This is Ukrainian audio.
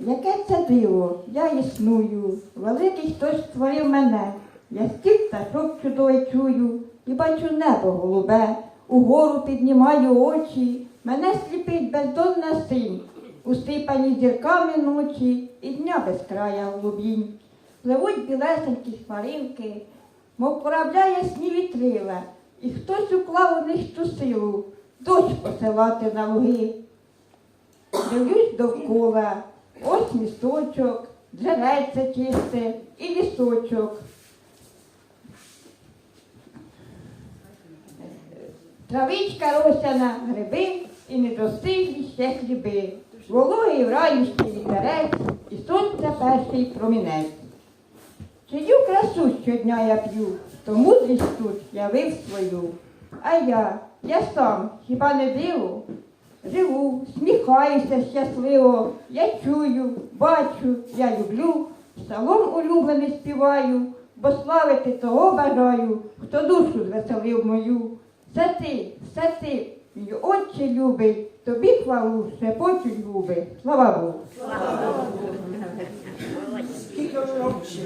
Яке це диво, я існую, великий хтось створив мене. Я стік пташок чудовий чую і бачу небо голубе, угору піднімаю очі, мене сліпить бездонна синь, усипані зірками ночі і дня без края голубінь. Пливуть білесенькі хмаринки, мов корабля ясні вітрила, і хтось уклав у них ту силу дощ посилати на луги. Дивлюсь довкола, ось місточок, джерельце чисте і лісочок. Травичка росяна, гриби і недостиглі ще хліби. Вологий враючий вітерець і сонця перший промінець. Чию красу щодня я п'ю, то мудрість тут явив свою. А я, я сам, хіба не диво? Живу, сміхаюся щасливо, я чую, бачу, я люблю, псалом улюблений співаю, бо славити того бажаю, хто душу звеселив мою. Це ти, це ти, мій отче любий, тобі хвалу шепочуть губи. Слава Богу. Скільки років?